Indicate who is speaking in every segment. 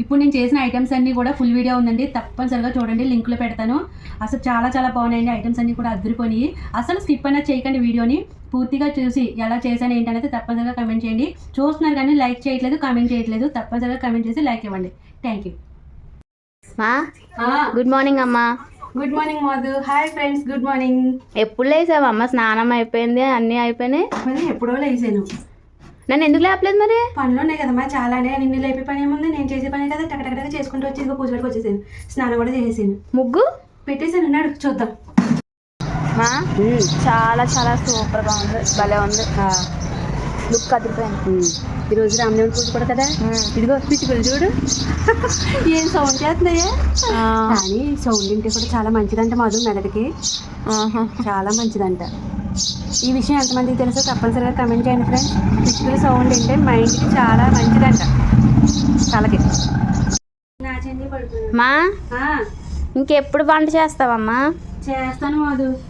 Speaker 1: ఇప్పుడు నేను చేసిన ఐటమ్స్ అన్నీ కూడా ఫుల్ వీడియో ఉందండి. తప్పనిసరిగా చూడండి లింక్లో పెడతాను. అసలు చాలా చాలా బాగున్నాయండి ఐటమ్స్ అన్నీ కూడా అద్దరిపోయి అసలు స్కిప్ అయినా చేయకండి వీడియోని. పూర్తిగా చూసి ఎలా చేశాను ఏంటనేది తప్పనిసరిగా కమెంట్ చేయండి. చూస్తున్నారు కానీ లైక్ చేయట్లేదు కామెంట్ చేయట్లేదు. తప్పనిసరిగా కమెంట్ చేసి లైక్ ఇవ్వండి. థ్యాంక్ యూ
Speaker 2: గుడ్ మార్నింగ్ అమ్మా.
Speaker 1: Good morning Madhu. Hi friends good morning
Speaker 2: ఎప్పుడు లేసావమ్మా? స్నానం అయిపోయింది అన్నీ అయిపోయినాయి.
Speaker 1: ఎప్పుడో లేసాను.
Speaker 2: నన్ను ఎందుకు లేపలేదు మరి?
Speaker 1: పనులు ఉన్నాయి కదమ్మా చాలానే నిన్ను లేపే పని ఏముంది? నేను చేసే పని కదా? టకటకటగా చేసుకుంటూ వచ్చి ఇదిగో పూజ వరకు వచ్చేసాను. స్నానం కూడా చేసేసాను.
Speaker 2: ముగ్గు?
Speaker 1: పెట్టేసాను ఉన్నాడు. చూద్దాం.
Speaker 2: మా చాలా చాలా సూపర్గా ఉంది. భలే ఉంది. లుక్ అదిరిపోయింది.
Speaker 1: ఈరోజు రామదేవుడి పూజ కూడా కదా? ఇదిగో పిచ్చుకలు చూడు. ఏం సౌండ్ చేస్తున్నాయా? కానీ సౌండ్ వింటే కూడా చాలా మంచిదంట మధు మెదడుకి. చాలా మంచిదంట. ఈ విషయం ఎంతమందికి తెలుసో తప్పనిసరిగా కమెంట్ చేయండి ఫ్రెండ్స్ పిచ్చుకల సౌండ్ అంటే మైండ్కి చాలా మంచిదంట. తలకి.
Speaker 2: మా? ఇంకెప్పుడు వంట చేస్తావమ్మా?
Speaker 1: చేస్తాను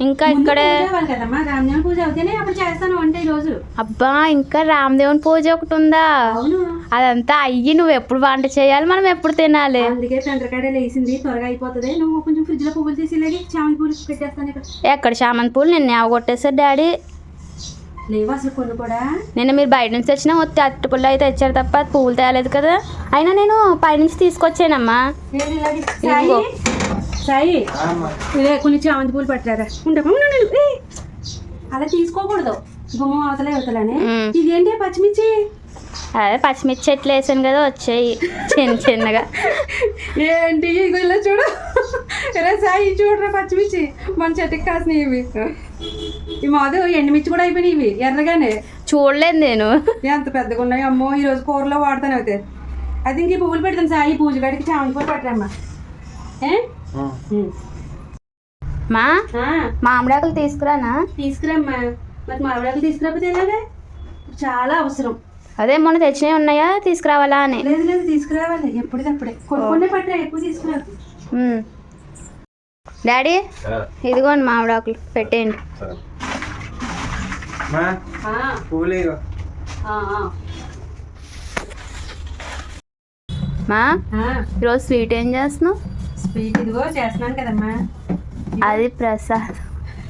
Speaker 2: ఇంకా ఇక్కడే
Speaker 1: పూజ అవ్వాలి కదమ్మా రామదేవుని పూజ అవుతేనే అప్పుడు చేస్తాను వంట ఈ రోజు.
Speaker 2: అబ్బా ఇంకా రామదేవుని పూజ ఒకటి ఉందా?
Speaker 1: అవును.
Speaker 2: అదంతా అయ్యి నువ్వు ఎప్పుడు వంట చేయాలి మనం ఎప్పుడు తినాలి?
Speaker 1: అందుకే పెంటకాడ లేసింది త్వరగా అయిపోతుంది. నువ్వు కొంచెం ఫ్రిడ్జ్లో పువ్వులు తీసి ఇలాగే చామంతి పూలు పెట్టేస్తాను ఇక్కడ.
Speaker 2: ఎక్కడ చామంతి పూలు? నిన్న కొట్టేశారు డాడీ.
Speaker 1: లేవు అసలు కొన్ని కూడా.
Speaker 2: నిన్న మీరు బయట నుంచి తెచ్చిన ఒత్తి అట్టి పుల్ల అయితే తెచ్చారు తప్ప పువ్వులు తేలేదు కదా. అయినా నేను పైనుంచి తీసుకొచ్చానమ్మా?
Speaker 1: సాయి ఇదే కొన్ని చామంతి పూలు పట్టారా? ఉండమ్మా అలా తీసుకోకూడదు. గుమ్మం అవతలే అవతలనే. ఇదేంటి పచ్చిమిర్చి?
Speaker 2: అదే పచ్చిమిర్చి చెట్లు వేసాను కదా వచ్చాయి. చిన్న చిన్నగా.
Speaker 1: ఏంటి? ఇగో ఇలా చూడు. రే సాయి చూడరా పచ్చిమిర్చి? మన చెట్టుకి కాసినవి ఇవి. ఈ మాది ఎండుమిర్చి కూడా అయిపోయినాయి ఇవి ఎర్రగానే.
Speaker 2: చూడలేదు నేను.
Speaker 1: ఎంత పెద్దగా ఉన్నాయి అమ్మో ఈ రోజు కూరలో వాడతాను అయితే. అది ఇంక ఈ పువ్వులు పెడతాను సాయి పూజ గడికి చామంతి పూలు పట్టరమ్మా. ఏ?
Speaker 2: మా? మామిడాకులు తీసుకురానా?
Speaker 1: తీసుకురమ్మా. మరి మామిడాకులు తీసుకురాకపోతే ఎలాగా? చాలా అవసరం.
Speaker 2: అదే మొన్న తెచ్చినవి ఉన్నాయా? తీసుకురావాలా అని.
Speaker 1: లేదు లేదు తీసుకురావాలి. ఎప్పటికప్పుడే కొన్ని పట్టరా ఎక్కువ తీసుకురాదు.
Speaker 2: డాడీ ఇదిగోండి మామిడాకులు పెట్టేయండి.
Speaker 3: మా
Speaker 2: ఈరోజు స్వీట్ ఏం చేస్తున్నావు?
Speaker 1: స్వీట్ ఇదిగో చేస్తున్నాను కదమ్మా.
Speaker 2: అది ప్రసాద్.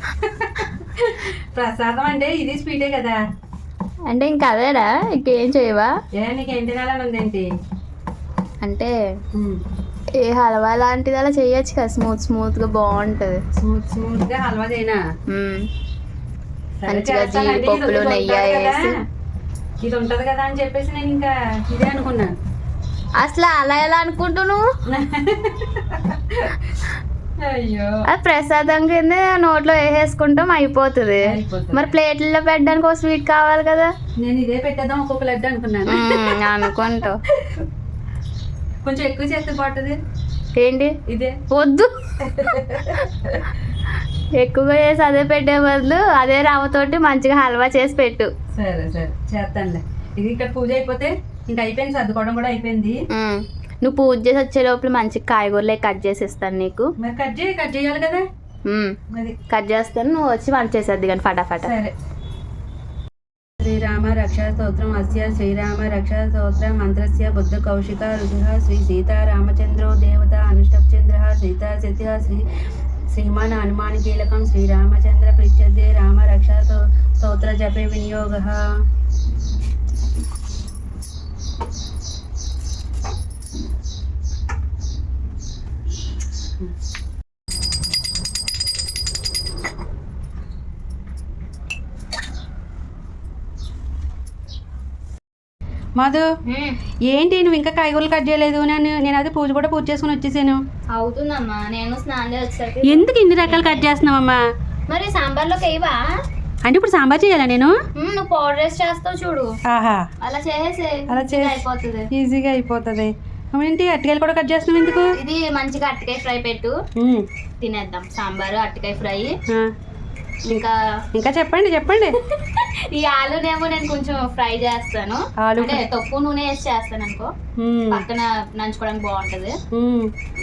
Speaker 1: ప్రసాదం అంటే ఇది స్వీటే కదా.
Speaker 2: అంటే ఇంకా అదేనా? ఇంకేం చేయవా?
Speaker 1: ఏ నీకేం తినాలని ఉందేంటి
Speaker 2: అంటే. ఏ హల్వా లాంటిది అలా చేయొచ్చు కదా స్మూత్ స్మూత్గా బాగుంటుంది.
Speaker 1: స్మూత్ స్మూత్గా హల్వా చేయనా?
Speaker 2: మంచిగా జీడిపప్పులు, నెయ్యి. వేసి.
Speaker 1: ఇది ఉంటది కదా అని చెప్పేసి నేను ఇంకా ఇదే అనుకున్నాను
Speaker 2: అసలు అలా ఎలా అనుకుంటున్నావు?
Speaker 1: అయ్యో.
Speaker 2: అది ప్రసాదం కింద నోట్లో వేసేసుకుంటాం అయిపోతుంది. మరి ప్లేట్లలో పెట్టడానికి ఒక స్వీట్ కావాలి కదా?
Speaker 1: నేను ఇదే పెట్టేద్దాం ఒక్కొక్క లడ్డు అనుకున్నాను.
Speaker 2: మ్మ్, అనుకుంటావు.
Speaker 1: కొంచెం ఎక్కువ చేస్తే బాగుంటుంది.
Speaker 2: ఏంటి?
Speaker 1: ఇదే.
Speaker 2: వద్దు. ఎక్కువగా చేసి అదే పెట్టే బదులు అదే రవ్వతోటి మంచిగా హల్వా చేసి పెట్టు.
Speaker 1: సరే సరే. చేస్తానులే. ఇది ఇక్కడ పూజ అయిపోతే ఇంకా అయిపోయింది సర్దుకోవడం కూడా అయిపోయింది.
Speaker 2: నువ్వు పూజ చేసి వచ్చే లోపల మంచి కాయగూరలే కట్ చేసి ఇస్తాను నీకు.
Speaker 1: మరి కట్ చేయి కట్ చేయాలి కదా?
Speaker 2: కట్ చేస్తాను నువ్వు వచ్చి వంట చేసేద్ది కానీ ఫటాఫట
Speaker 1: శ్రీరామ రక్షా స్తోత్రం అస్య శ్రీరామ రక్షా స్తోత్ర మంత్రస్య బుద్ధ కౌశిక ఋషిః శ్రీ సీతారామచంద్రో దేవత అనుష్టప్చంద్ర సీతా సత్య శ్రీ శ్రీమాన్ హనుమాన్ కీలకం శ్రీరామచంద్ర పృచ్చతే రామ రక్షా స్తోత్ర జపే వినియోగ. మధు ఏంటి నువ్వు ఇంకా కాయగూరలు కట్ చేయలేదు? నేను నేను అది పూజ కూడా పూజ చేసుకుని వచ్చేసాను.
Speaker 2: అవుతుందమ్మా నేను స్నానం
Speaker 1: ఎందుకు ఇన్ని రకాలు కట్ చేస్తున్నావమ్మా?
Speaker 2: మరి సాంబార్లోకి వేయవా?
Speaker 1: అంటే ఇప్పుడు సాంబార్ చేయాలా నేను?
Speaker 2: నువ్వు పౌడర్ వేసి చేస్తావు చూడు.
Speaker 1: ఆహా.
Speaker 2: అలా చేసేసి
Speaker 1: అలా చేసి-
Speaker 2: అయిపోతుంది.
Speaker 1: ఈజీగా అయిపోతుంది. ఏంటి అట్టికాయలు కూడా కట్ చేస్తున్నావు ఎందుకు?
Speaker 2: ఇది మంచిగా అరటికాయ ఫ్రై పెట్టు. తినేద్దాం. సాంబారు అరటికాయ ఫ్రై. ఇంకా
Speaker 1: ఇంకా చెప్పండి చెప్పండి.
Speaker 2: ఈ ఆలునేమో నేను కొంచెం ఫ్రై చేస్తాను. అంటే తక్కువ నూనె వేసి చేస్తాను అనుకో. పక్కన నంచుకోవడానికి బాగుంటది.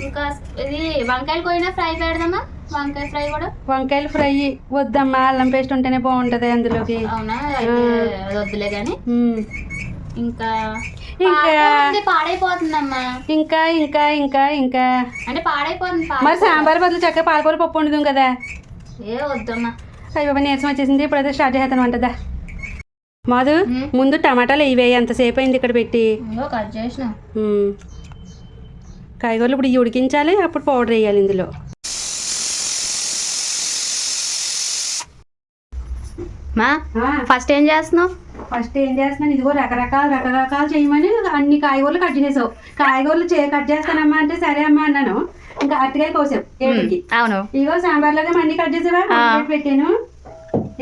Speaker 2: ఇంకా ఇది వంకాయలు కోయినా ఫ్రై పెడదామా? వంకాయ ఫ్రై కూడా?
Speaker 1: వంకాయలు ఫ్రై వద్దమ్మా అల్లం పేస్ట్ ఉంటేనే బాగుంటది అందులోకి.
Speaker 2: అవునా? వద్దులే కానీ. ఇంకా
Speaker 1: ఇంకా
Speaker 2: పాడైపోతుందమ్మా.
Speaker 1: ఇంకా ఇంకా ఇంకా ఇంకా.
Speaker 2: అంటే పాడైపోతుంది
Speaker 1: మరి. సాంబార్ బదులు చక్కగా పాలకూర పప్పు వండుదాం కదా.
Speaker 2: ఏ వద్దమ్మా.
Speaker 1: అయ్యి బాబా నీరసం వచ్చేసింది ఇప్పుడైతే స్టార్ట్ చేస్తాను వంటదా మాధు. ముందు టమాటాలు ఇవేయి ఎంతసేపు అయింది ఇక్కడ పెట్టి.
Speaker 2: కట్ చేసిన.
Speaker 1: కాయగూరలు ఇప్పుడు ఇవి ఉడికించాలి అప్పుడు పౌడర్ వేయాలి ఇందులో.
Speaker 2: మా? ఫస్ట్ ఏం చేస్తున్నావు?
Speaker 1: ఫస్ట్ ఏం చేస్తున్నాను? ఇదిగో రకరకాల రకరకాలు చేయమని అన్ని కాయగూరలు కట్ చేసావు కాయగూరలు కట్ చేస్తానమ్మా అంటే సరే అమ్మా అన్నాను. ఇంకా అరటికాయ కోసావు ఏడుకి
Speaker 2: అవును.
Speaker 1: ఇగో సాంబార్లోగా మళ్ళీ కట్ చేసావా? పెట్టాను.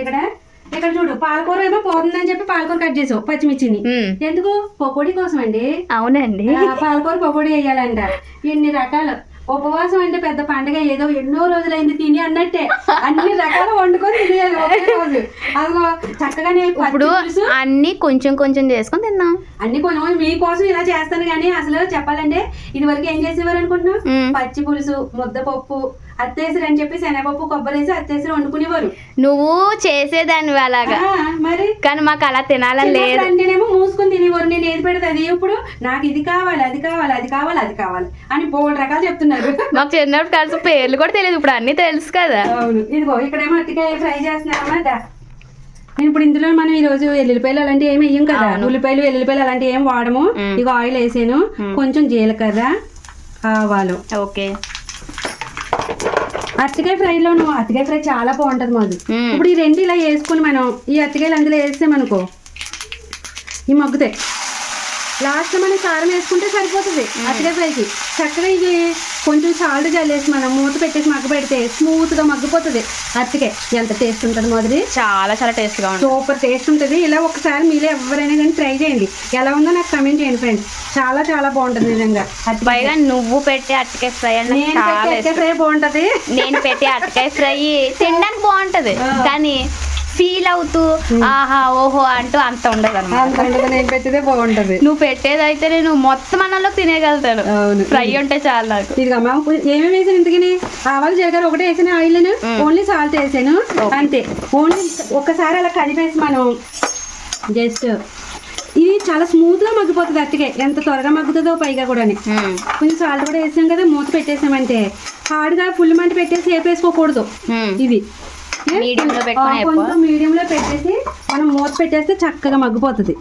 Speaker 1: ఇక్కడ ఇక్కడ చూడు పాలకూర ఏమో పోతుందని చెప్పి పాలకూర కట్ చేసావు పచ్చిమిర్చిని. ఎందుకు? పకోడీ కోసం అండి
Speaker 2: అవునండి
Speaker 1: పాలకూర పకోడీ వేయాలంట. ఎన్ని రకాలు. ఉపవాసం అంటే పెద్ద పండగ ఏదో ఎన్నో రోజులైంది తిని అన్నట్టే. అన్ని రకాలు వండుకొని తినేయాలి ఒకే రోజు. అదిగో చక్కగానే
Speaker 2: ఇప్పుడు అన్ని కొంచెం కొంచెం చేసుకొని తిన్నాం
Speaker 1: అన్ని కొంచెం మీకోసం ఇలా చేస్తాను కానీ అసలు చెప్పాలంటే ఇది వరకు ఏం చేసేవారు అనుకుంటున్నాం. పచ్చి పులుసు ముద్దపప్పు అత్తేసరి అని చెప్పి శనగపప్పు కొబ్బరి వేసి అత్తేసరి వండుకునేవారు.
Speaker 2: నువ్వు చేసేదాన్ని అలాగా.
Speaker 1: మరి?
Speaker 2: కానీ మాకు అలా తినాలని లేదు.
Speaker 1: అంటేనేమో మూసుకుని తినేవారు. పెడితే అది ఇప్పుడు నాకు ఇది కావాలి అది కావాలి అది కావాలి అది కావాలి అని బోల్డ్ రకాలు చెప్తున్నారు.
Speaker 2: మాకు చిన్నప్పుడు కలిసి పేర్లు కూడా తెలియదు ఇప్పుడు అన్ని తెలుసు కదా.
Speaker 1: అవును. ఇదిగో ఇక్కడేమో అట్టికాయ ఫ్రై చేస్తున్నామా. నేను ఇప్పుడు ఇందులో మనం ఈ రోజు ఎల్లుల్లిపాయలు అలాంటివి ఏమి వేయం కదా. ఉల్లిపాయలు ఎల్లుల్లిపాయలు అలాంటివి ఏం వాడము. ఇక ఆయిల్ వేసాను. కొంచెం జీలకర్ర ఆవాలు.
Speaker 2: ఓకే.
Speaker 1: అరటికాయ ఫ్రైలోను అరటికాయ ఫ్రై చాలా బాగుంటది మాది. ఇప్పుడు ఈ రెండు ఇలా వేసుకుని మనం ఈ అరటికాయలు అందులో వేసామనుకో ఈ మగ్గుతాయి. లాస్ట్ మనం కారం వేసుకుంటే సరిపోతుంది. అరటికాయ ఫ్రైకి చక్కగా ఇది కొంచెం సాల్ట్ చల్లేసి మనం మూత పెట్టేసి మగ్గ పెడితే స్మూత్గా మగ్గిపోతుంది. అరటికాయ ఎంత టేస్ట్ ఉంటుంది మొదటి
Speaker 2: చాలా చాలా టేస్ట్గా ఉంటుంది.
Speaker 1: సూపర్ టేస్ట్ ఉంటుంది. ఇలా ఒకసారి మీరే ఎవరైనా కానీ ట్రై చేయండి. ఎలా ఉందో నాకు కమెంట్ చేయండి ఫ్రెండ్స్ చాలా చాలా బాగుంటుంది నిజంగా.
Speaker 2: పైగా నువ్వు పెట్టే అరటికాయ ఫ్రై అంటే
Speaker 1: ఫ్రై బాగుంటది.
Speaker 2: నేను పెట్టే అరటికాయ ఫ్రై తినడానికి బాగుంటది. కానీ ఫీల్ అవుతూ ఆహా ఓహో అంటూ అంత ఉండదు
Speaker 1: అంత ఉంటుంది నేను పెట్టేదే బాగుంటది.
Speaker 2: నువ్వు పెట్టేదైతే నేను మొత్తం అన్నంలో తినేయగలుగుతాను ఫ్రై ఉంటే చాలు నాకు.
Speaker 1: ఏమేమి వేసాను ఇంతకని? ఆవాలు జీలకర్ర ఒకటే వేసాను ఆయిల్ ఓన్లీ సాల్ట్ వేసాను. అంతే. ఓన్లీ ఒక్కసారి అలా కలిపేసి మనం జస్ట్ ఇది చాలా స్మూత్గా మగ్గిపోతుంది అట్టుకే. ఎంత త్వరగా మగ్గుతుందో పైగా కూడా
Speaker 2: మ్మ్.
Speaker 1: కొంచెం సాల్ట్ కూడా వేసాం కదా మూత పెట్టేసామంటే. హార్డ్గా ఫుల్ మంట పెట్టేసి వేపేసుకోకూడదు. ఇది.
Speaker 2: వేపో.
Speaker 1: కొంచెం మీడియం లో పెట్టేసి మనం మూత పెట్టేస్తే చక్కగా మగ్గిపోతుంది.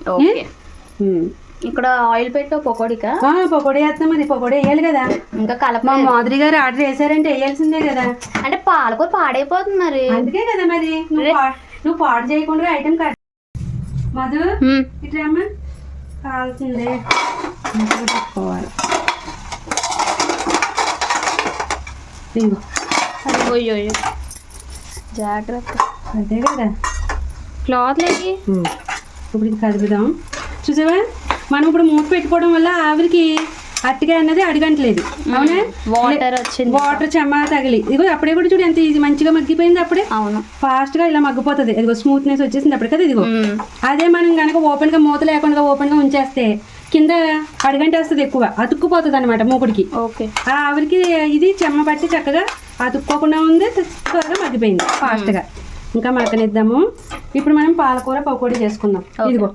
Speaker 2: ఇక్కడ ఆయిల్ పెట్టు పకోడీకా?
Speaker 1: పకోడీ వేస్తాం మరి. పకోడీ వేయాలి కదా.
Speaker 2: ఇంకా కలప
Speaker 1: మా మాదిరి గారు ఆర్డర్ వేసారంటే వేయాల్సిందే కదా.
Speaker 2: అంటే పాలకూర పాడైపోతుంది మరి.
Speaker 1: అందుకే కదా మరి. నువ్వు పాడు చేయకుండా ఐటమ్ కట్ మధు. ఇట్లా అమ్మా కావాల్సిందే. మంచిగా పెట్టుకోవాలి
Speaker 2: అయ్యో జాగ్రత్త.
Speaker 1: అదే కదా?
Speaker 2: క్లాత్ లేకి
Speaker 1: ఉమ్. ఇప్పుడు ఇది కదుపుదాం చూసావా? మనం ఇప్పుడు మూత పెట్టుకోవడం వల్ల ఆవిరికి అట్టిగా అన్నది అడగట్లేదు. అవునా?
Speaker 2: వాటర్ వచ్చింది.
Speaker 1: వాటర్ చెమ్మ తగిలి. ఇదిగో అప్పుడే కూడా చూడు ఎంత ఈజీ మంచిగా మగ్గిపోయింది అప్పుడే.
Speaker 2: అవును.
Speaker 1: ఫాస్ట్గా ఇలా మగ్గిపోతుంది. ఇదిగో స్మూత్నెస్ వచ్చేసింది అప్పుడు కదా ఇదిగో. అదే మనం కనుక ఓపెన్గా మూత లేకుండా ఓపెన్గా ఉంచేస్తే కింద అడగంటే వస్తుంది ఎక్కువ. అతుక్కుపోతుంది అనమాట మూకుడికి
Speaker 2: ఓకే.
Speaker 1: ఆ ఆవిరికి ఇది చెమ్మ పట్టి చక్కగా అతుక్కోకుండా ఉంది త్వరగా మగ్గిపోయింది ఫాస్ట్గా. ఇంకా మగ్గనిద్దాము. ఇప్పుడు మనం పాలకూర పకోడీ చేసుకుందాం. ఇదిగో.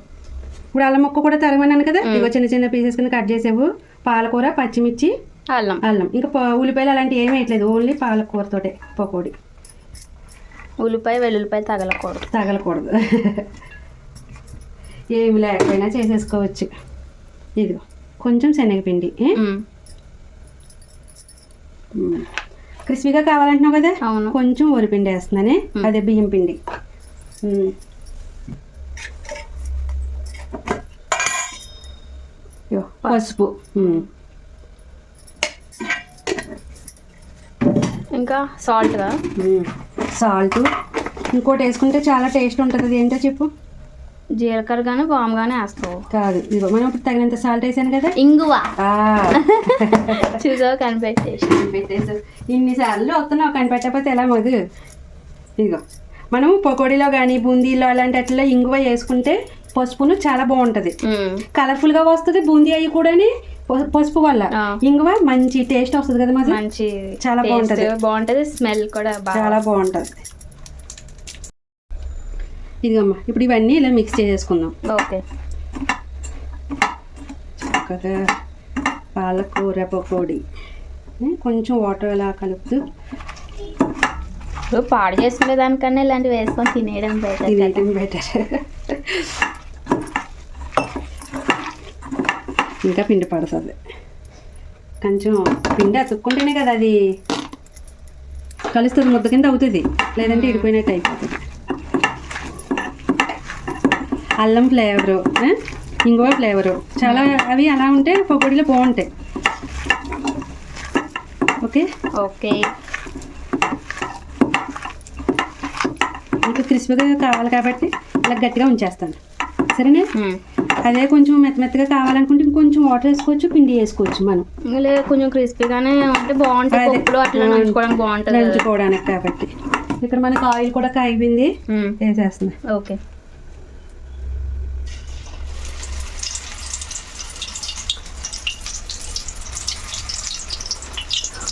Speaker 1: ఇప్పుడు అల్లం ముక్క కూడా తరగమన్నాను కదా? ఇదిగో చిన్న చిన్న పీసెస్ కింద కట్ చేసావు. పాలకూర పచ్చిమిర్చి
Speaker 2: అల్లం.
Speaker 1: అల్లం. ఇంకా ఉల్లిపాయలు అలాంటివి ఏమీ వేయట్లేదు. ఓన్లీ పాలకూరతోటే పకోడీ.
Speaker 2: ఉల్లిపాయ వెల్లుల్లిపాయ తగలకూడదు.
Speaker 1: తగలకూడదు. ఏమి లేకపోయినా చేసేసుకోవచ్చు. ఇదిగో. కొంచెం శనగపిండి. క్రిస్పీగా కావాలంటున్నావు కదా?
Speaker 2: అవును.
Speaker 1: కొంచెం వరిపిండి వేస్తున్నానే. అదే బియ్యం పిండి. పసుపు.
Speaker 2: ఇంకా సాల్ట్గా
Speaker 1: మ్మ్. సాల్ట్. ఇంకోటి వేసుకుంటే చాలా టేస్ట్ ఉంటుంది. అది ఏంటో చెప్పు.
Speaker 2: జీలకర్ర కానీ వామ్ కానీ వేస్తావు.
Speaker 1: కాదు ఇదిగో మనం ఇప్పుడు తగినంత సాల్ట్ వేసాను కదా?
Speaker 2: ఇంగువ. చూసావు కనిపెట్టేసి
Speaker 1: పెట్టేసి ఇన్నిసార్లు వస్తున్నావు కనిపెట్టకపోతే ఎలా మధు? ఇదిగో మనం పకోడీలో కానీ బూందీలో అలాంటి అట్లా ఇంగువ వేసుకుంటే పసుపును చాలా బాగుంటుంది. కలర్ఫుల్గా వస్తుంది బూందీ అవి కూడా పసుపు వల్ల. ఇంగువ మంచి టేస్ట్ వస్తుంది కదా
Speaker 2: మంచి
Speaker 1: చాలా బాగుంటది.
Speaker 2: బాగుంటది స్మెల్ కూడా
Speaker 1: చాలా బాగుంటుంది. ఇదిగమ్మా ఇప్పుడు ఇవన్నీ ఇలా మిక్స్ చేసేసుకుందాం.
Speaker 2: ఓకే.
Speaker 1: చక్కగా పాలకూర పకోడీ కొంచెం వాటర్ అలా కలుపుతూ
Speaker 2: ఇప్పుడు పాడు చేసుకునే దానికన్నా ఇలాంటివి వేసుకొని తినేయడం బెటర్
Speaker 1: తినేయటం బెటర్ ఇంకా పిండి పడుతుంది. కొంచెం పిండి అతుక్కుంటేనే కదా అది కలుస్తుంది ముద్ద కింద అవుతుంది. లేదంటే ఇడిపోయినట్టు అయిపోతుంది. అల్లం ఫ్లేవరు ఇంగువ ఫ్లేవరు. చాలా అవి అలా ఉంటే పకోడీలో బాగుంటాయి. ఓకే?
Speaker 2: ఓకే.
Speaker 1: ఇంకా క్రిస్పీగా కావాలి కాబట్టి ఇలా గట్టిగా ఉంచేస్తాను. సరేనా. అదే కొంచెం మెత్త మెత్తగా కావాలనుకుంటే ఇంకొంచెం వాటర్ వేసుకోవచ్చు పిండి వేసుకోవచ్చు మనం.
Speaker 2: కొంచెం క్రిస్పీగానే ఉంటే బాగుంటుంది అట్లా. నంచుకోవడానికి బాగుంటుంది.
Speaker 1: నంచుకోవడానికి కాబట్టి. ఇక్కడ మనకు ఆయిల్ కూడా కాగిపోయింది.
Speaker 2: ఉమ్.
Speaker 1: వేసేస్తున్నా.
Speaker 2: ఓకే.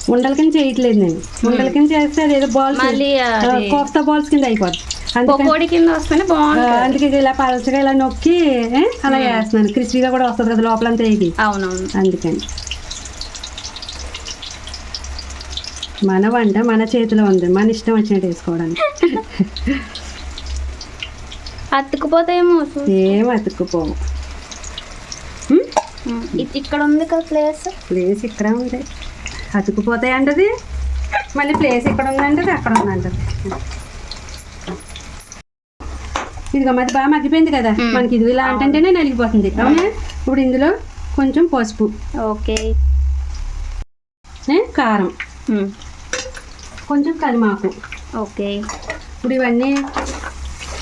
Speaker 1: ఉండల కింద చేయట్లేదు నేను. ఉండల కింద చేస్తే అదేదో బాల్స్ కోఫ్తా బాల్స్ కింద అయిపోద్ది. అందుకని
Speaker 2: పకోడీ కింద వస్తేనే బాగుంటుంది.
Speaker 1: అందుకే ఇలా పలచగా ఇలా నొక్కి అలా వేస్తున్నాను క్రిస్పీగా కూడా వస్తుంది కదా లోపలంతా ఇది
Speaker 2: అవునవును.
Speaker 1: అందుకని. మన వంట మన చేతిలో ఉంది. మన ఇష్టం వచ్చినట్టు వేసుకోవడానికి.
Speaker 2: అతుక్కుపోతాయేమో
Speaker 1: ఏం అతుక్కుపోవు
Speaker 2: ఉమ్. ఇ- ఇక్కడ ఉంది కదా ప్లేస్
Speaker 1: ప్లేస్ ఇక్కడ ఉంది. అతుక్కుపోతాయి అంటది మళ్ళీ ప్లేస్ ఇక్కడ ఉందంటది అక్కడ ఉందంటది ఇదిగో మరి బాగా మగ్గిపోయింది కదా. మనకి ఇది ఇలా అంటేనే నలిగిపోతుంది. అవునా? ఇప్పుడు ఇందులో కొంచెం పసుపు.
Speaker 2: ఓకే.
Speaker 1: కారం. కొంచెం కలిమాకు
Speaker 2: ఓకే.
Speaker 1: ఇప్పుడు ఇవన్నీ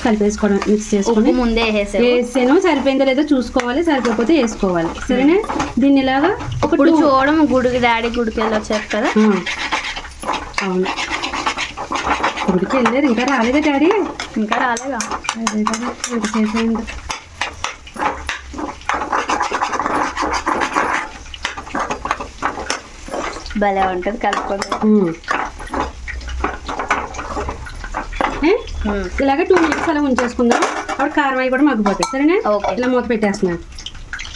Speaker 1: కలిపేసుకోవడం మిక్స్ చేసుకొని
Speaker 2: ముందే
Speaker 1: వేసాను సరిపోయిందో లేదో చూసుకోవాలి సరిపోతే వేసుకోవాలి సరేనా దీన్ని ఇలాగా
Speaker 2: ఇప్పుడు చూడడం గుడికి డాడీ గుడికి వెళ్ళి వచ్చారు కదా
Speaker 1: అవును గుడికి వెళ్ళారు ఇంకా రాలేదా డాడీ
Speaker 2: ఇంకా రాలేదా
Speaker 1: అదే కదా ఎంత చేసేయండి
Speaker 2: భలే ఉంటుంది కలుపుకొని
Speaker 1: ఇలాగ టూ మినిట్స్ అలా ఉంచేసుకుందాం. అప్పుడు కారం అవి కూడా మగ్గిపోతాయి. సరేనా. ఇలా మూత పెట్టేస్తున్నాను.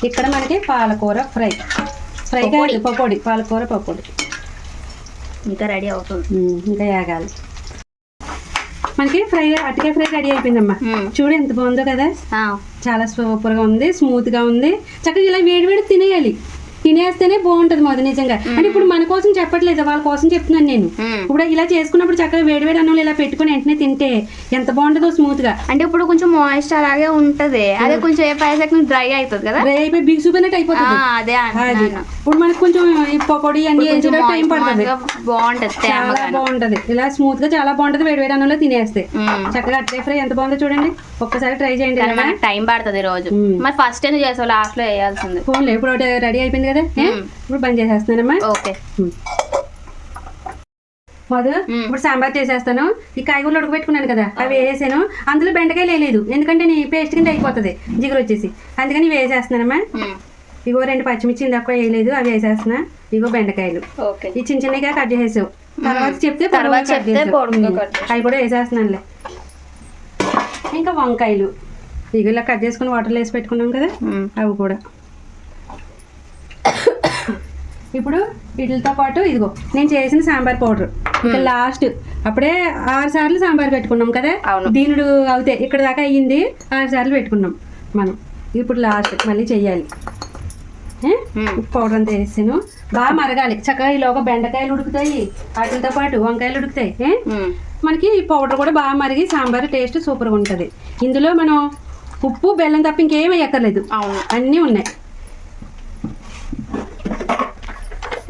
Speaker 1: ఇక్కడ మనకి పాలకూర ఫ్రై. ఫ్రై
Speaker 2: పకోడీ.
Speaker 1: కాదు పకోడీ. పాలకూర పకోడీ.
Speaker 2: ఇంకా రెడీ అవుతుంది.
Speaker 1: ఇంకా యాగాలి మనకి ఫ్రై అటుకే ఫ్రై రెడీ అయిపోయిందమ్మా. చూడు ఎంత బాగుందో కదా. చాలా సూపర్గా ఉంది స్మూత్గా ఉంది. చక్కగా ఇలా వేడి వేడి తినేయాలి. తినేస్తేనే బాగుంటుంది మొదటి నిజంగా. అంటే ఇప్పుడు మన కోసం చెప్పట్లేదు? వాళ్ళ కోసం చెప్తున్నాను నేను. ఇప్పుడు ఇలా చేసుకున్నప్పుడు చక్కగా వేడి వేడి అన్నంలో ఇలా పెట్టుకుని వెంటనే తింటే ఎంత బాగుంటుందో స్మూత్గా
Speaker 2: అంటే ఇప్పుడు కొంచెం మాయిస్ట్ అలాగే ఉంటది. అదే కొంచెం ఏ సెకండ్స్ డ్రై అవుతుంది కదా?
Speaker 1: డ్రై అయిపోయి బిగుసుపోయినట్టు
Speaker 2: ఆ,
Speaker 1: అయిపోతుంది.
Speaker 2: అదే
Speaker 1: ఇప్పుడు మనకు కొంచెం ఈ పకోడీ అన్ని టైం పడుతుంది.
Speaker 2: గా బాగుంటది
Speaker 1: చాలా. బాగుంటది. ఇలా స్మూత్గా చాలా బాగుంటది వేడి వేడి అన్నంలో తినేస్తే. చక్కగా అట్లే ఫ్రై ఎంత బాగుందో చూడండి. ఒక్కసారి ట్రై చేయండి
Speaker 2: కానీ. మనకి టైం పడుతుంది రోజు. మరి ఫస్ట్ ఎందుకు చేసావు? లాస్ట్లో వేయాల్సింది
Speaker 1: ఫోన్లే ఇప్పుడు ఒకటి రెడీ అయిపోయింది కదా. ఇప్పుడు బంద్ చేసేస్తున్నానమ్మా.
Speaker 2: ఓకే.
Speaker 1: మధు. ఇప్పుడు సాంబార్ చేసేస్తాను. ఈ కాయగూరలు ఉడకబెట్టుకున్నాను కదా అవి వేసాను అందులో బెండకాయలు వేయలేదు. ఎందుకంటే నీ పేస్ట్ కింద అయిపోతుంది జిగురు వచ్చేసి. అందుకని ఇవి వేసేస్తున్నానమ్మా. ఇగో రెండు పచ్చిమిర్చి ఇందాక వేయలేదు అవి వేసేస్తున్నా. ఇగో బెండకాయలు. ఈ చిన్న చిన్నగా కట్ చేసేసావు. తర్వాత చెప్తే
Speaker 2: తర్వాత చెప్తే.
Speaker 1: అవి కూడా వేసేస్తున్నానులే. ఇంకా వంకాయలు. ఇలా కట్ చేసుకుని వాటర్లో వేసి పెట్టుకున్నాం కదా. అవి కూడా. ఇప్పుడు వీటితో పాటు ఇదిగో నేను చేసిన సాంబార్ పౌడర్. ఇక లాస్ట్ అప్పుడే ఆరు సార్లు సాంబార్ పెట్టుకున్నాం కదా. దీనుడు అవుతే ఇక్కడ దాకా అయ్యింది ఆరు సార్లు పెట్టుకున్నాం మనం. ఇప్పుడు లాస్ట్ మళ్ళీ చెయ్యాలి. పౌడర్ అంతా వేసాను బాగా మరగాలి. చక్కగా ఈలోగా బెండకాయలు ఉడుకుతాయి. వాటితో పాటు వంకాయలు ఉడుకుతాయి. మనకి ఈ పౌడర్ కూడా బాగా మరిగి సాంబార్ టేస్ట్ సూపర్గా ఉంటుంది. ఇందులో మనం ఉప్పు బెల్లం తప్ప ఇంకేం వేయక్కర్లేదు. అన్నీ ఉన్నాయి.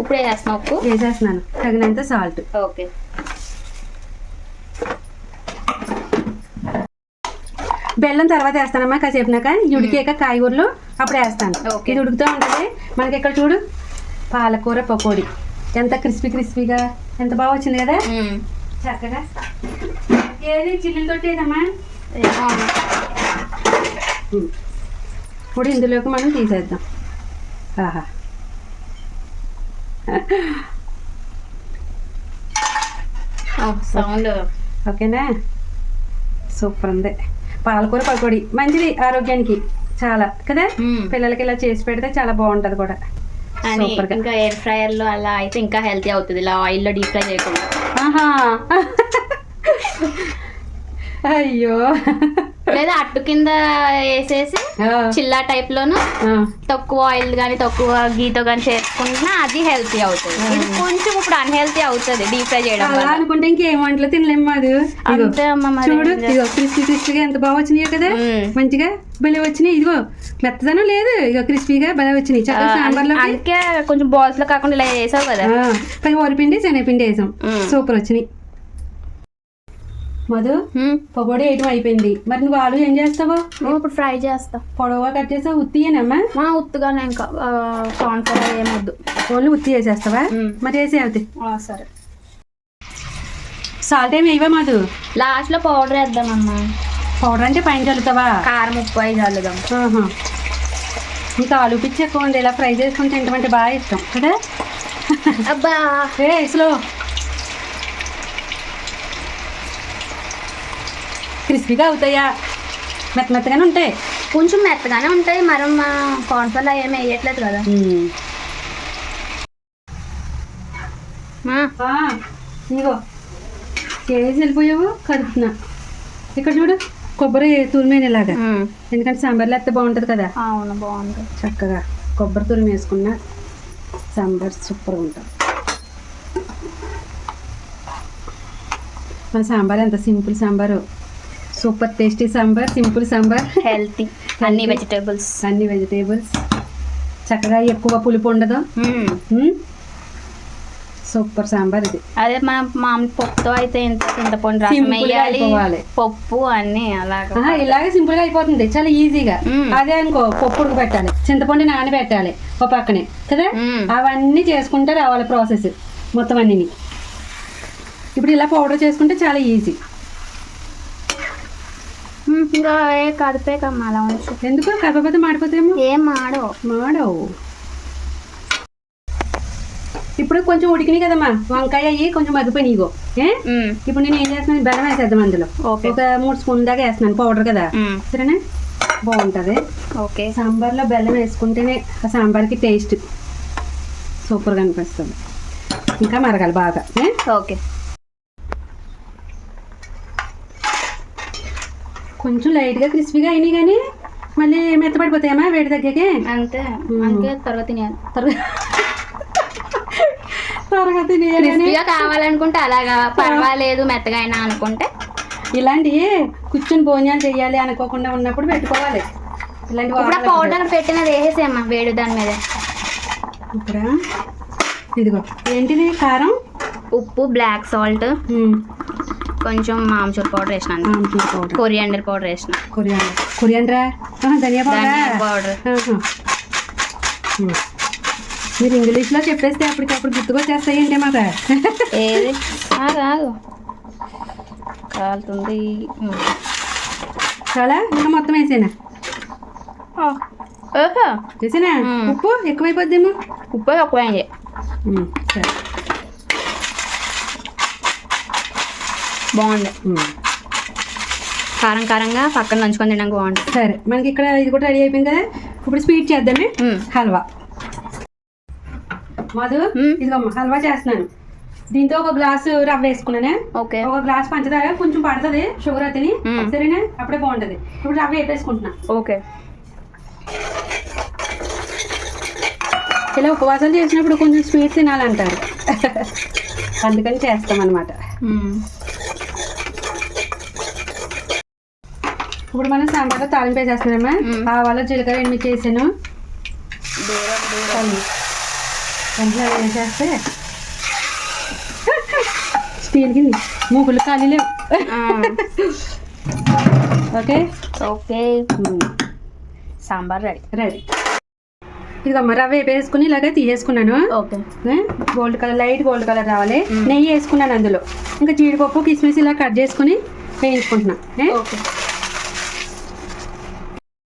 Speaker 2: ఇప్పుడు వేసేస్తున్నావు ఉప్పు?
Speaker 1: వేసేస్తున్నాను. తగినంత సాల్ట్.
Speaker 2: ఓకే.
Speaker 1: బెల్లం తర్వాత వేస్తానమ్మా కాసేపునాక ఇది ఉడికాక కాయగూరలు అప్పుడు వేస్తాను.
Speaker 2: ఓకే.
Speaker 1: ఇది ఉడుకుతూ ఉంటుంది. మనకి ఇక్కడ చూడు? పాలకూర పకోడీ. ఎంత క్రిస్పీ క్రిస్పీగా ఎంత బాగా వచ్చింది కదా. చక్కగా. ఏది? చిల్లులు తొట్టేదమ్మా. ఇప్పుడు ఇందులోకి మనం తీసేద్దాం. ఆహా.
Speaker 2: సౌండ్.
Speaker 1: ఓకేనా? సూపర్ ఉంది. పాలకూర పకోడీ. మంచిది ఆరోగ్యానికి. చాలా. కదా. పిల్లలకి ఇలా చేసి పెడితే చాలా బాగుంటది కూడా.
Speaker 2: అని. ఇంకా ఎయిర్ ఫ్రైయర్లో అలా అయితే ఇంకా హెల్తీ అవుతుంది. ఇలా ఆయిల్లో డీప్ ఫ్రై చేయకుండా.
Speaker 1: అయ్యో.
Speaker 2: లేదా అట్టు కింద వేసేసి చిల్లా టైప్ లోను. తక్కువ ఆయిల్ కానీ తక్కువ గీతో కానీ చేసుకుంటున్నా అది హెల్తీ అవుతుంది. ఇది కొంచెం ఇప్పుడు అన్హెల్తీ అవుతుంది డీప్ ఫ్రై చేయడం
Speaker 1: అలా అనుకుంటే ఇంకేం వంటలు తినలేము ఇదిగో.
Speaker 2: అంతే అమ్మ
Speaker 1: చూడు? ఇదిగో క్రిస్పీ క్రిస్పీగా ఎంత బాగా వచ్చినాయో కదా. మంచిగా భలే వచ్చినాయి. ఇదిగో మెత్తదనం లేదు. ఇక క్రిస్పీగా భలే వచ్చినాయి. చక్కగా సాంబార్లో
Speaker 2: అందుకే కొంచెం బాల్స్లో కాకుండా ఇలా చేసావు కదా.
Speaker 1: పై వరిపిండి శనగపిండి వేసాం. సూపర్ వచ్చినాయి. మధు. పకోడీ వేయటం అయిపోయింది. మరి నువ్వు ఆలు ఏం చేస్తావు?
Speaker 2: ఇప్పుడు ఫ్రై చేస్తా.
Speaker 1: పొడవుగా కట్ చేసావు ఉత్తియేనమ్మా
Speaker 2: మా ఉత్తుగానే ఇంకా కార్న్ ఫ్లవర్ ఏమొద్దు
Speaker 1: ఓన్లీ ఉత్తి వేసేస్తావా. మరి వేసే అవుతాయి
Speaker 2: సరే.
Speaker 1: సాల్ట్ ఏమి వేయవా మధు?
Speaker 2: లాస్ట్లో పౌడర్ వేద్దామమ్మా.
Speaker 1: పౌడర్ అంటే పైన చల్లుతావా?
Speaker 2: కారం ఉప్పు అయి చల్లుదాం.
Speaker 1: ఇంకా ఆలు పిచ్చి ఎక్కువ ఉంది. ఇలా ఫ్రై చేసుకుని తింటామంటే బాగా ఇష్టం. కదా?
Speaker 2: అబ్బా.
Speaker 1: ఏ స్లో క్రిస్పీగా అవుతాయా? మెత్త మెత్తగానే ఉంటాయి?
Speaker 2: కొంచెం మెత్తగానే ఉంటాయి మరి మా ఫ్లవర్ ఏమి వేయట్లేదు కదా.
Speaker 1: ఇదిగో. చేసి వెళ్ళిపోయావు? కదుపుతున్నా ఇక్కడ చూడు కొబ్బరి తురిమేనేలాగా. ఎందుకంటే సాంబార్లో అయితే బాగుంటుంది కదా.
Speaker 2: అవును బాగుంది.
Speaker 1: చక్కగా కొబ్బరి తురిమి వేసుకున్న సాంబార్ సూపర్ ఉంటుంది. మన సాంబార్ ఎంత simple sambar. Super tasty sambar simple sambar.
Speaker 2: Healthy. అన్ని వెజిటేబుల్స్
Speaker 1: అన్ని వెజిటేబుల్స్ చక్కగా ఎక్కువ పులుపు ఉండదు? సూపర్ సాంబార్ ఇది.
Speaker 2: అదే మన మామూలు పప్పుతో అయితే ఇంత చింతపండు రసం వేయాలి. పప్పు అన్ని అలాగా.
Speaker 1: ఇలాగే సింపుల్గా అయిపోతుంది. చాలా ఈజీగా. అదే అనుకో పప్పు పెట్టాలి చింతపండు నానబెట్టాలి ఒక పక్కనే. కదా. అవన్నీ చేసుకుంటే రావాలి ప్రాసెస్ మొత్తం అన్నిని. ఇప్పుడు ఇలా పౌడర్ చేసుకుంటే చాలా ఈజీ.
Speaker 2: ఇంకా ఏ అలా ఉంచు.
Speaker 1: ఎందుకు? కలపకపోతే మాడిపోతేమో
Speaker 2: ఏం మాడో
Speaker 1: మాడవు. ఇప్పుడు కొంచెం ఉడికినాయి కదమ్మా. వంకాయ అయ్యి కొంచెం మగ్గిపోయినాయి ఇగో. ఏ?
Speaker 2: మ్మ్.
Speaker 1: ఇప్పుడు నేను ఏం చేస్తున్నాను? బెల్లం వేసేద్దాం అందులో. ఒక మూడు స్పూన్ దాకా వేస్తున్నాను పౌడర్ కదా. సరేనా? బాగుంటుంది.
Speaker 2: ఓకే.
Speaker 1: సాంబార్లో బెల్లం వేసుకుంటేనే ఆ సాంబార్కి టేస్ట్ సూపర్గా అనిపిస్తుంది. ఇంకా మరగాలి బాగా?
Speaker 2: ఓకే.
Speaker 1: కొంచెం లైట్గా క్రిస్పీగా అయినాయి కానీ మళ్ళీ మెత్తపడిపోతాయమ్మా వేడి తగ్గాకే?
Speaker 2: అంతే. అందుకే తర్వాత తినేయాలి.
Speaker 1: త్వరగా
Speaker 2: కావాలనుకుంటే అలాగా. పర్వాలేదు మెత్తగా అయినా అనుకుంటే.
Speaker 1: ఇలాంటివి కూర్చొని భోజనాలు చేయాలి అనుకోకుండా ఉన్నప్పుడు పెట్టుకోవాలి. ఇలాంటి
Speaker 2: ఇప్పుడు పౌడర్ పెట్టినది వేసేసేమ్మా వేడి దాని మీద.
Speaker 1: ఇక్కడ ఇదిగో ఏంటిది? కారం?
Speaker 2: ఉప్పు బ్లాక్ సాల్ట్ కొంచెం amchur powder
Speaker 1: powder.
Speaker 2: Coriander powder వేసిన.
Speaker 1: కొరియాండర్. కొరియాండరా? ధనియా పౌడర్. మీరు ఇంగ్లీష్లో చెప్పేస్తే అప్పటికప్పుడు గుర్తుకొచ్చేస్తాయి ఏంటి మాట
Speaker 2: ఏది ఆగు కాలుతుంది.
Speaker 1: చాలా? ఇంకా మొత్తం వేసేనా?
Speaker 2: ఓహో
Speaker 1: వేసేనా. ఉప్పు ఎక్కువైపోద్దేమో?
Speaker 2: ఉప్పు
Speaker 1: ఉమ్, సరే.
Speaker 2: బాగుంది. కారం కారంగా పక్కన నంచుకొని తినడానికి బాగుంటుంది.
Speaker 1: సరే మనకి ఇక్కడ ఇది కూడా రెడీ అయిపోయింది కదా? ఇప్పుడు స్వీట్ చేద్దామే. హల్వా. మధు. ఇదిగోమ్మ హల్వా చేస్తున్నాను. దీంతో ఒక గ్లాసు రవ్వ వేసుకున్నానే?
Speaker 2: ఓకే.
Speaker 1: ఒక గ్లాస్ పంచదార కొంచెం పడుతుంది షుగర్ అతని. సరేనా? అప్పుడే బాగుంటది. ఇప్పుడు రవ్వ వేపేసుకుంటున్నా.
Speaker 2: ఓకే.
Speaker 1: ఇలా ఉపవాసాలు చేసినప్పుడు కొంచెం స్వీట్ తినాలంటారు. అందుకని చేస్తాం అనమాట ఇప్పుడు మనం సాంబార్లో తాలింపు వేసేస్తున్నామా. ఆవాలు జీలకర్ర ఎనిమిది చేసాను? వేసేస్తే స్టీల్ కింది మూకులు ఖాళీ లేవు. Okay?
Speaker 2: Okay. Sambar ready.
Speaker 1: Ready. ఇదిగమ్మ రవ్వ వేసుకుని ఇలాగే తీసేసుకున్నాను.
Speaker 2: Okay.
Speaker 1: Gold colour light gold colour రావాలి. నెయ్యి వేసుకున్నాను అందులో. ఇంకా జీడిపప్పు కిస్మిస్ ఇలా కట్ చేసుకుని వేయించుకుంటున్నా. ఏ?
Speaker 2: ఓకే.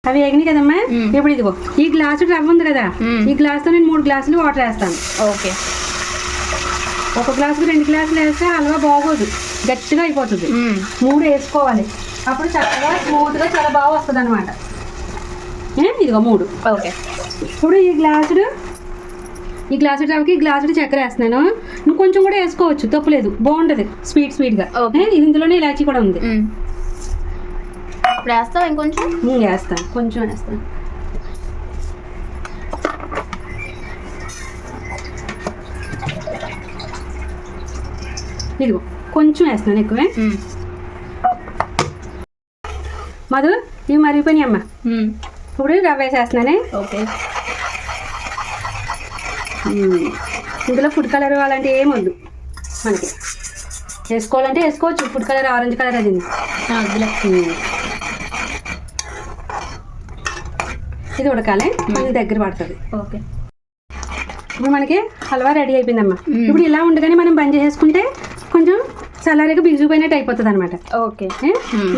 Speaker 1: అవి వేగినాయి కదమ్మా?
Speaker 2: మ్మ్.
Speaker 1: ఇప్పుడు ఇదిగో ఈ గ్లాసు రవ్వ ఉంది కదా. ఈ గ్లాసుతో నేను మూడు గ్లాసులు వాటర్ వేస్తాను.
Speaker 2: ఓకే.
Speaker 1: ఒక గ్లాసుకి రెండు గ్లాసులు వేస్తే హల్వా బాగోదు గట్టిగా అయిపోతుంది. మూడు వేసుకోవాలి. అప్పుడు చక్కగా స్మూత్గా చాలా బాగా వస్తుంది అనమాట ఇదిగో మూడు.
Speaker 2: ఓకే.
Speaker 1: ఇప్పుడు ఈ గ్లాసుడు ఈ గ్లాసుడు రవ్వకి ఈ గ్లాసుడు చక్కెర వేస్తున్నాను. నువ్వు కొంచెం కూడా వేసుకోవచ్చు తప్పులేదు. బాగుంటుంది స్వీట్ స్వీట్గా. ఏ, ఇందులోనే ఇలాచీ కూడా ఉంది.
Speaker 2: ఇప్పుడు వేస్తావా ఇంకొంచెం?
Speaker 1: వేస్తాను కొంచెం వేస్తాను ఇదిగో కొంచెం వేస్తున్నాను ఎక్కువే. మధు ఇవి మరిగిపోయినాయి అమ్మ. ఇప్పుడు రవ్వ వేసేస్తున్నానే.
Speaker 2: ఓకే.
Speaker 1: ఇందులో ఫుడ్ కలర్ అలాంటి ఏం వద్దు మనకి. వేసుకోవాలంటే వేసుకోవచ్చు ఫుడ్ కలర్ ఆరెంజ్ కలర్ అది
Speaker 2: వద్దులే
Speaker 1: ఉమ్. ఇది ఉడకాలి. కొంచెం దగ్గర పడుతుంది.
Speaker 2: ఓకే.
Speaker 1: ఇప్పుడు మనకి హల్వా రెడీ అయిపోయిందమ్మా.
Speaker 2: మ్మ్.
Speaker 1: ఇప్పుడు ఇలా ఉండగానే మనం బంద్ చేసేసుకుంటే కొంచెం చల్లారిగా బిగుసిపోయినట్టు అయిపోతుంది అనమాట
Speaker 2: ఓకే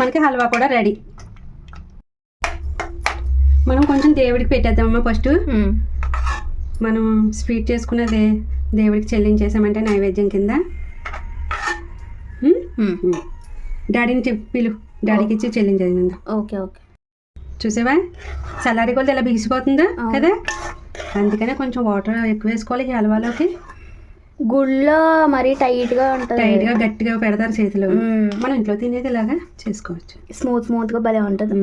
Speaker 1: మనకి హల్వా కూడా రెడీ. మనం కొంచెం దేవుడికి పెట్టేద్దామమ్మా ఫస్ట్. మనం స్వీట్ చేసుకున్నది దేవుడికి చెల్లించేసామంటే నైవేద్యం కింద. డాడీని చెప్పి పిలు. డాడీకి ఇచ్చి చెల్లించేది
Speaker 2: ఓకే ఓకే.
Speaker 1: చూసావా? చల్లారి కొలది ఎలా బిగిసిపోతుందో. కదా? అందుకనే కొంచెం వాటర్ ఎక్కువ వేసుకోవాలి ఈ హల్వాలోకి.
Speaker 2: గుళ్ళో మరీ టైట్గా ఉంటుంది.
Speaker 1: టైట్గా గట్టిగా పెడతారు చేతిలో. మనం ఇంట్లో తినేది ఇలాగా చేసుకోవచ్చు.
Speaker 2: స్మూత్ స్మూత్గా భలే ఉంటుంది.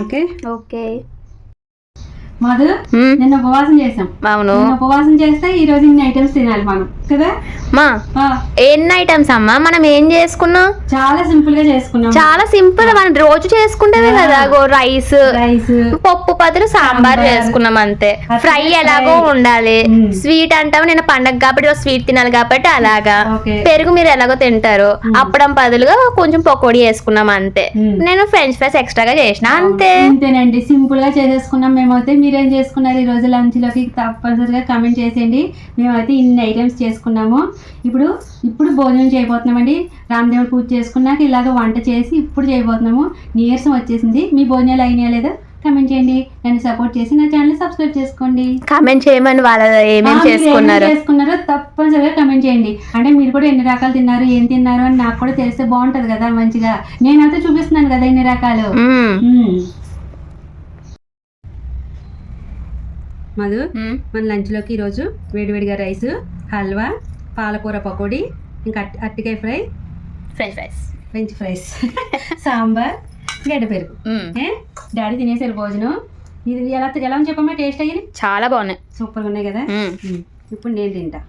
Speaker 1: ఓకే?
Speaker 2: ఓకే.
Speaker 1: మధు నిన్న ఉపవాసం చేసాం
Speaker 2: అవును.
Speaker 1: ఉపవాసం చేస్తే ఈ రోజు ఇన్ని ఐటమ్స్ తినాలి మనం కదా?
Speaker 2: మా ఎన్ని ఐటమ్స్ అమ్మా? మనం ఏం చేసుకున్నాం?
Speaker 1: చాలా సింపుల్గా చేసుకున్నాం.
Speaker 2: చాలా సింపుల్ మనం రోజు చేసుకుంటేనే కదా రైస్.
Speaker 1: రైస్.
Speaker 2: పప్పు బదులు సాంబార్. చేసుకున్నాం అంతే. ఫ్రై ఎలాగో. ఉండాలి. స్వీట్ అంటాము నేను పండగ కాబట్టి స్వీట్ తినాలి కాబట్టి అలాగా. పెరుగు మీరు ఎలాగో తింటారు. అప్పడం బదులుగా కొంచెం పకోడీ వేసుకున్నాం అంతే. నేను ఫ్రెంచ్ ఫ్రైస్ ఎక్స్ట్రాగా చేసిన అంతే.
Speaker 1: అంతేనండి సింపుల్గా చేసేసుకున్నాం మేమైతే. మీరేం చేసుకున్నారు ఈ రోజు లంచ్లోకి తప్పనిసరిగా కమెంట్ చేసేయండి. మేమైతే ఇన్ని ఐటమ్స్ చేసుకున్నాము. ఇప్పుడు ఇప్పుడు భోజనం చేయబోతున్నామండి. రామదేవుడు పూజ చేసుకున్నాక ఇలాగ వంట చేసి ఇప్పుడు చేయబోతున్నాము. నీరసం వచ్చేసింది. మీ భోజనాలు అయినాయా లేదా? కమెంట్ చేయండి. నన్ను సపోర్ట్ చేసి నా ఛానల్ సబ్స్క్రైబ్ చేసుకోండి.
Speaker 2: కామెంట్ చేయమని వాళ్ళ ఏమేం
Speaker 1: ఆ, మీరు
Speaker 2: చేసుకున్నారు.
Speaker 1: చేసుకున్నారో తప్పనిసరిగా కమెంట్ చేయండి. అంటే మీరు కూడా ఎన్ని రకాలు తిన్నారు ఏం తిన్నారు అని నాకు కూడా తెలిస్తే బాగుంటది కదా మంచిగా. నేనైతే చూపిస్తున్నాను కదా ఎన్ని రకాలు. మధు. మన లంచ్లోకి ఈరోజు వేడివేడిగా రైస్ హల్వా పాలకూర పకోడీ ఇంకా అట్టి అట్టికాయ fry.
Speaker 2: French fries
Speaker 1: French fries sambar గడ్డ పెరుగు. డాడీ తినేసారు భోజనం. ఇది ఎలా ఎలా చెప్పమ్మా టేస్ట్ అయ్యి
Speaker 2: చాలా బాగున్నాయి.
Speaker 1: సూపర్గా ఉన్నాయి కదా. ఇప్పుడు నేను తింటా.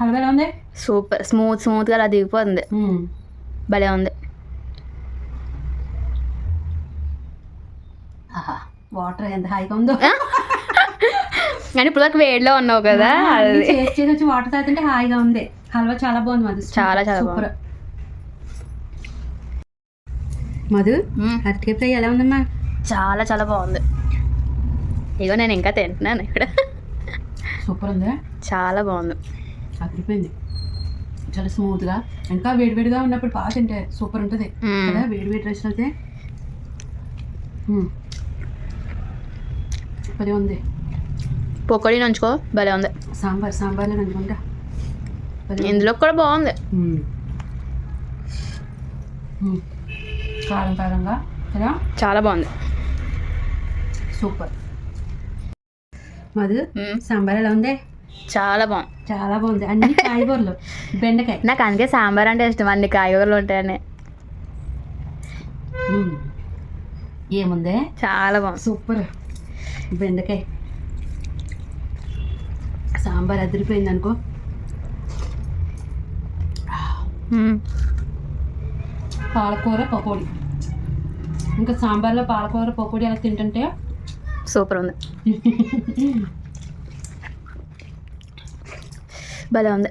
Speaker 1: హల్వా ఎలా ఉంది?
Speaker 2: సూపర్. స్మూత్ స్మూత్గా అలా దిగిపోతుంది. భలే ఉంది
Speaker 1: ఆహా వాటర్ ఎంత హాయిగా ఉందో.
Speaker 2: కానీ ఇప్పుడు వరకు వేడిలో ఉన్నావు కదా
Speaker 1: చేసి చేసి వచ్చి వాటర్ తాగుతుంటే హాయిగా ఉంది. హల్వా చాలా బాగుంది మధు.
Speaker 2: చాలా చాలా
Speaker 1: సూపర్. మధు. అరటికాయ ఫ్రై ఎలా ఉందమ్మా?
Speaker 2: చాలా చాలా బాగుంది. ఇగో నేను ఇంకా తింటున్నాను ఇక్కడ.
Speaker 1: సూపర్ ఉందా?
Speaker 2: చాలా బాగుంది.
Speaker 1: అదిరిపోయింది. చాలా స్మూత్గా ఇంకా వేడివేడిగా ఉన్నప్పుడు బాగా తింటే సూపర్ ఉంటుంది. కదా వేడివేడి రైస్ అయితే. భలే ఉంది.
Speaker 2: పకోడీ నంచుకో భలే ఉంది.
Speaker 1: సాంబార్ సాంబార్లో నంచుకుంటా.
Speaker 2: ఇందులో కూడా బాగుంది.
Speaker 1: కారం కారంగా కదా?
Speaker 2: చాలా బాగుంది.
Speaker 1: సూపర్. మధు. సాంబార్ ఎలా ఉంది?
Speaker 2: చాలా బాగుంది.
Speaker 1: చాలా బాగుంది. అన్ని కాయగూరలు. బెండకాయ.
Speaker 2: నాకు అందుకే సాంబార్ అంటే ఇష్టం. అన్ని కాయగూరలు ఉంటాయని.
Speaker 1: ఏముందే?
Speaker 2: చాలా బాగుంది.
Speaker 1: సూపర్. బెండకాయ. సాంబార్ అదిరిపోయింది అనుకో. పాలకూర పకోడీ. ఇంకా సాంబార్లో పాలకూర పకోడీ అలా తింటుంటే?
Speaker 2: సూపర్ ఉంది. భలే ఉంది.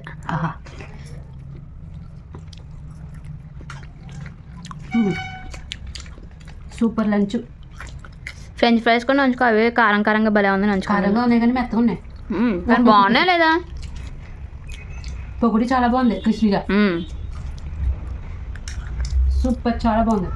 Speaker 1: Super lunch.
Speaker 2: ఫ్రెంచ్ ఫ్రైస్ కూడా నంచుకో అవి కారం కారంగా భలే ఉంది నంచుకో
Speaker 1: కారంగా ఉన్నాయి కానీ మెత్తగా ఉన్నాయి.
Speaker 2: కానీ బాగున్నాయి లేదా
Speaker 1: పకోడీ చాలా బాగుంది క్రిస్పీగా. సూపర్ చాలా బాగుంది